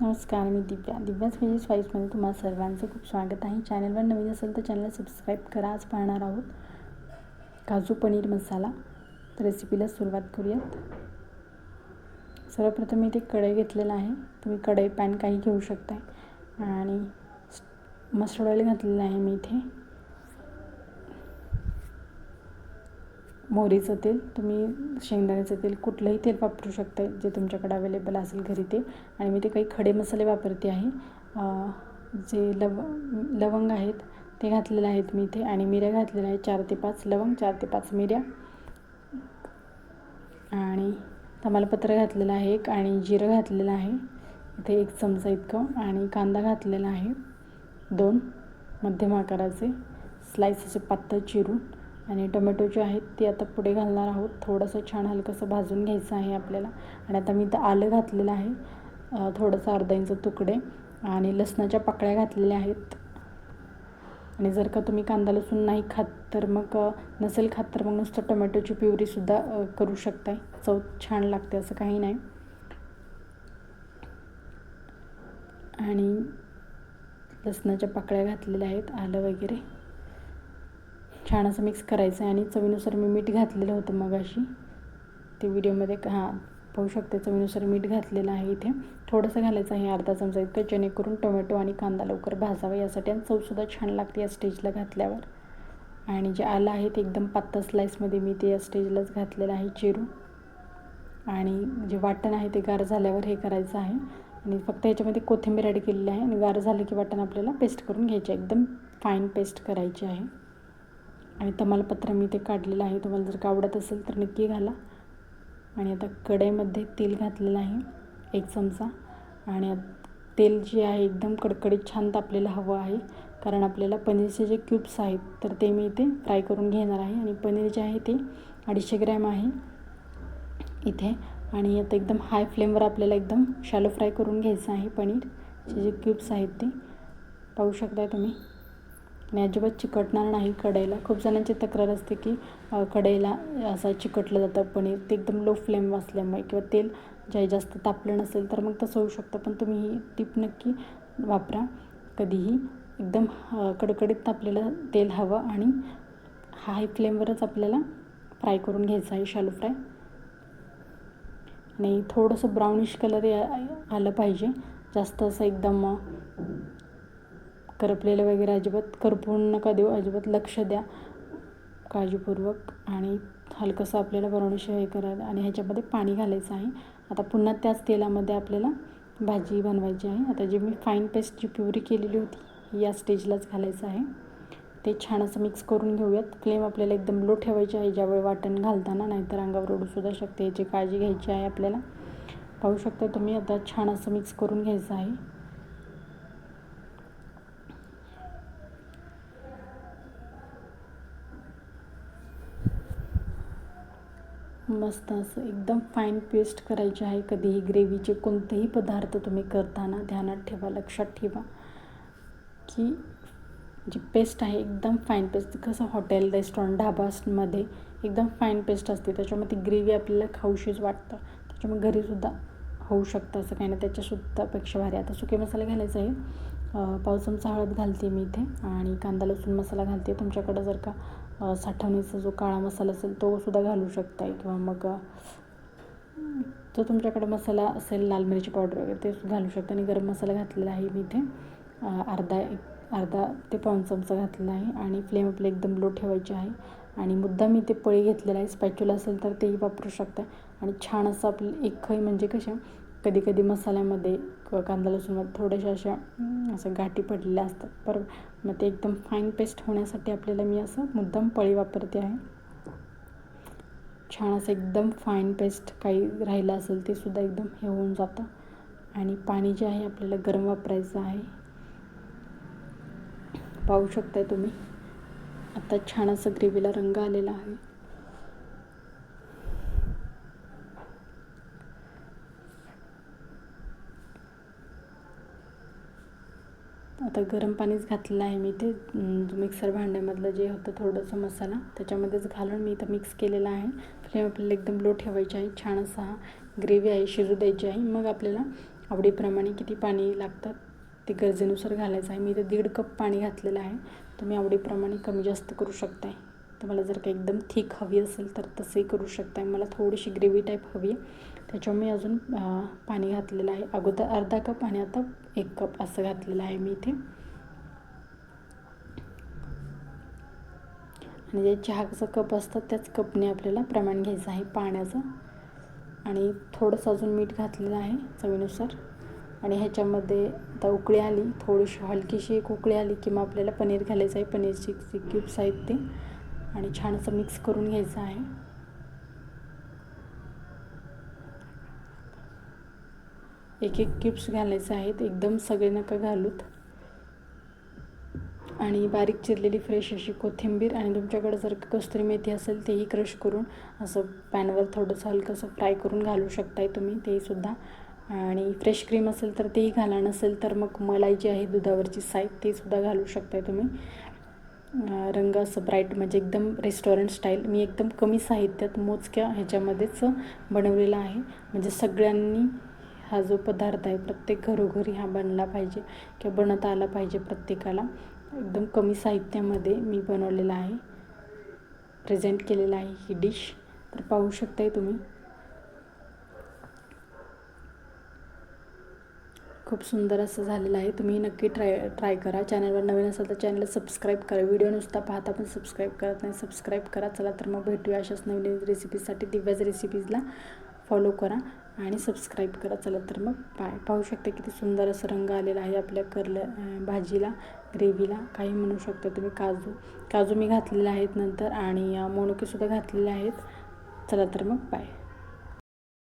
नमस्कार मी दिव्या. दिव्याच म्हणजे स्पाईसमध्ये तुम्हाला सर्वांचं खूप स्वागत आहे. चॅनलवर नवीन असेल तर चॅनल सबस्क्राईब करा. आज पाहणार आहोत काजू पनीर मसाला. तर रेसिपीला सुरुवात करूयात. सर्वप्रथम मी इथे कढई घेतलेला आहे. तुम्ही कढई पॅन काही घेऊ शकता आणि मस्टर्ड ऑइल घातलेलं आहे मी इथे. मोहरीचं तेल. तुम्ही शेंगदाण्याचं तेल कुठलंही तेल वापरू शकता जे तुमच्याकडे अवेलेबल असेल घरी ते. आणि मी ते काही खडे मसाले वापरते आहे. जे लव लवंग आहेत ते घातलेले आहेत मी इथे. आणि मिऱ्या घातलेल्या आहेत चार ते पाच. लवंग चार ते पाच मिऱ्या. आणि तमालपत्र घातलेलं आहे एक आणि जिरं घातलेलं आहे. इथे एक चमचा इतकं. आणि कांदा घातलेला आहे दोन मध्यम आकाराचे. स्लाइस असे पातळ चिरून. आणि टोमॅटो जे आहेत ते आता पुढे घालणार आहोत. थोडंसं छान हलकंसं भाजून घ्यायचं आहे आपल्याला. आणि आता मी इथं आलं घातलेलं आहे थोडंसं अर्धा इंच तुकडे आणि लसणाच्या पाकळ्या घातलेल्या आहेत. आणि जर का तुम्ही कांदा लसूण नाही खात तर मग नसेल खात तर मग नुसतं टोमॅटोची प्युरीसुद्धा करू शकताय. चव छान लागते असं काही नाही. आणि लसणाच्या पाकळ्या घातलेल्या आहेत आलं वगैरे. छान असं मिक्स करायचं आहे आणि चवीनुसार मी मीठ घातलेलं होतं मग अशी ते व्हिडिओमध्ये हां पाहू शकते चवीनुसार मीठ घातलेलं आहे इथे. थोडंसं घालायचं आहे अर्धा चमचा इतकं जेणेकरून टोमॅटो आणि कांदा लवकर भाजावा यासाठी आणि चवसुद्धा छान लागते या स्टेजला घातल्यावर. आणि जे आलं आहे ते एकदम पातळ स्लाईसमध्ये मी ते या स्टेजलाच घातलेलं आहे चिरून. आणि जे वाटण आहे ते गार झाल्यावर हे करायचं आहे. आणि फक्त याच्यामध्ये कोथिंबीर ॲड केलेली आहे आणि गार झालं की वाटण आपल्याला पेस्ट करून घ्यायचे एकदम फाईन पेस्ट करायची आहे. आणि तमालपत्र मी ते काढलेलं आहे. तुम्हाला जर का आवडत असेल तर नक्की घाला. आणि आता कढईमध्ये तेल घातलेलं आहे एक चमचा. आणि तेल जे आहे एकदम कडकडीत छान तापलेलं हवं आहे. कारण आपल्याला पनीरचे जे क्यूब्स आहेत तर ते मी इथे फ्राय करून घेणार आहे. आणि पनीर जे आहे ते अडीचशे ग्रॅम आहे इथे. आणि आता एकदम हाय फ्लेमवर आपल्याला एकदम शॅलो फ्राय करून घ्यायचं आहे पनीरचे जे क्यूब्स आहेत ते. पाहू शकताय तुम्ही? आणि अजिबात चिकटणार नाही कढईला. खूप जणांची तक्रार असते की कढईला असं चिकटलं जातं पनीर ते एकदम लो फ्लेम असल्यामुळे किंवा तेल जे जास्त तापलं नसेल तर मग तसं होऊ शकतं. पण तुम्ही ही टीप नक्की वापरा. कधीही एकदम कडकडीत तापलेलं तेल हवं आणि हाय फ्लेमवरच आपल्याला फ्राय करून घ्यायचं आहे शालू फ्राय आणि थोडंसं ब्राउनिश कलर आलं पाहिजे. जास्त असं एकदम करपलेलं वगैरे अजिबात करपून नका देऊ अजिबात लक्ष द्या. काळजीपूर्वक आणि हलकंसं आपल्याला बनवण्याशी हे करायला आणि ह्याच्यामध्ये पाणी घालायचं आहे. आता पुन्हा त्याच तेलामध्ये आपल्याला भाजी बनवायची आहे. आता जी मी फाईन पेस्ट जी प्युरी केलेली होती या स्टेजलाच घालायचं आहे. ते छान असं मिक्स करून घेऊयात. फ्लेम आपल्याला एकदम लो ठेवायची आहे. ज्यावेळी वाटण घालताना नाहीतर अंगावर ओढूसुद्धा शकते. याची काळजी घ्यायची आहे आपल्याला. पाहू शकता तुम्ही आता छान असं मिक्स करून घ्यायचं आहे. मस्त असं एकदम फाईन पेस्ट करायची आहे. कधीही ग्रेव्हीचे कोणतेही पदार्थ तुम्ही करताना ध्यानात ठेवा लक्षात ठेवा. की जी पेस्ट आहे एकदम फाईन पेस्ट कसं हॉटेल रेस्टॉरंट ढाबामध्ये एकदम फाईन पेस्ट असते. त्याच्यामध्ये ग्रेव्ही आपल्याला खाऊशीच वाटतं. त्याच्यामुळे घरीसुद्धा होऊ शकतं असं काही नाही. त्याच्यासुद्धा पेक्षा भारी. आता सुके मसाले घालायचे आहे पाव चमचा हळद घालते मी इथे. आणि कांदा लसूण मसाला घालते. तुमच्याकडं जर का साठवणीचा जो काळा मसाला असेल तो सुद्धा घालू शकताय किंवा मग जो तुमच्याकडे मसाला असेल लाल मिरची पावडर वगैरे ते घालू शकता. आणि गरम मसाला घातलेला आहे मी इथे. अर्धा एक अर्धा ते पाऊन चमचा घातलेला आहे. आणि फ्लेम आपली एकदम लो ठेवायची आहे. आणि मुद्दा मी ते पळी घेतलेला आहे. स्पॅच्युला असेल तर तेही वापरू शकता आणि छान असं आपलं एक खई म्हणजे कशा कधी कधी मसाल्यामध्ये किंवा कांदा लसूणमध्ये थोड्याशा अशा असं गाठी पडलेल्या असतात. बरोबर. मग ते एकदम फाईन पेस्ट होण्यासाठी आपल्याला मी असं मुद्दाम पळी वापरते आहे. छान असं एकदम फाईन पेस्ट काही राहिलं असेल ते सुद्धा एकदम हे होऊन जातं. आणि पाणी जे आहे आपल्याला गरम वापरायचं आहे. पाहू शकताय तुम्ही. आता छान असं ग्रेव्हीला रंग आलेला आहे. आता गरम पाणीच घातलेलं आहे मी ते मिक्सर भांड्यामधलं जे होतं थोडंसं मसाला त्याच्यामध्येच घालून मी इथं मिक्स केलेला आहे. फ्लेम आपल्याला एकदम लो ठेवायची आहे छान असा हा ग्रेव्ही आहे शिजू द्यायची आहे. मग आपल्याला आवडीप्रमाणे किती पाणी लागतात ते गरजेनुसार घालायचं आहे. मी इथे दीड कप पाणी घातलेलं आहे. तुम्ही आवडीप्रमाणे कमी जास्त करू शकताय. तुम्हाला जर का एकदम थिक हवी असेल तर तसंही करू शकताय. मला थोडीशी ग्रेव्ही टाईप हवी आहे. त्याच्यामुळे मी अजून पाणी घातलेलं आहे. अगोदर अर्धा कप आणि आता एक कप असं घातलेलं आहे मी इथे. आणि जे चहाचं कप असतात त्याच कपने आपल्याला प्रमाण घ्यायचं आहे पाण्याचं. आणि थोडंसं अजून मीठ घातलेलं आहे चवीनुसार. आणि ह्याच्यामध्ये आता उकळी आली थोडीशी हलकीशी एक उकळी आली की मग आपल्याला पनीर घालायचं आहे. पनीरची क्यूब्स आहेत ते. आणि छान असं मिक्स करून घ्यायचं आहे. एक एक क्यूब्स घालायचे आहेत. एकदम सगळे नका घालूत. आणि बारीक चिरलेली फ्रेश अशी कोथिंबीर आणि तुमच्याकडे जर कस्तुरी मेथी असेल तेही क्रश करून असं पॅनवर थोडंसं हलकंसं फ्राय करून घालू शकताय तुम्ही तेहीसुद्धा आणि फ्रेश क्रीम असेल तर तेही घाला नसेल तर मग मलाई जी आहे दुधावरची साईज तेसुद्धा घालू शकताय तुम्ही. रंग असं ब्राईट म्हणजे एकदम रेस्टॉरंट स्टाईल मी एकदम कमी साहित्यात मोजक्या ह्याच्यामध्येच बनवलेलं आहे. म्हणजे सगळ्यांनी हा जो पदार्थ आहे प्रत्येक घरोघरी हा बनला पाहिजे किंवा बनवता आला पाहिजे प्रत्येकाला. एकदम कमी साहित्यामध्ये मी बनवलेला आहे प्रेझेंट केलेला आहे ही डिश तर पाहू शकताय तुम्ही. खूप सुंदर असं झालेलं आहे. तुम्ही नक्की ट्राय ट्राय करा. चॅनलवर नवीन असाल तर चॅनलला सबस्क्राईब करा. व्हिडिओ नुसता पाहता पण सबस्क्राईब करत नाही. सबस्क्राईब करा. चला तर मग भेटूया अशाच नवीन रेसिपीजसाठी दिव्याच रेसिपीजला फॉलो करा. आणि सबस्क्राईब करा. चला तर मग पाय पाहू शकता किती सुंदर असं रंग आलेला आहे आपल्या करल्या भाजीला ग्रेव्हीला. काही म्हणू शकता तुम्ही काजू काजू मी घातलेले आहेत नंतर आणि मोणुकेसुद्धा घातलेले आहेत. चला तर मग बाय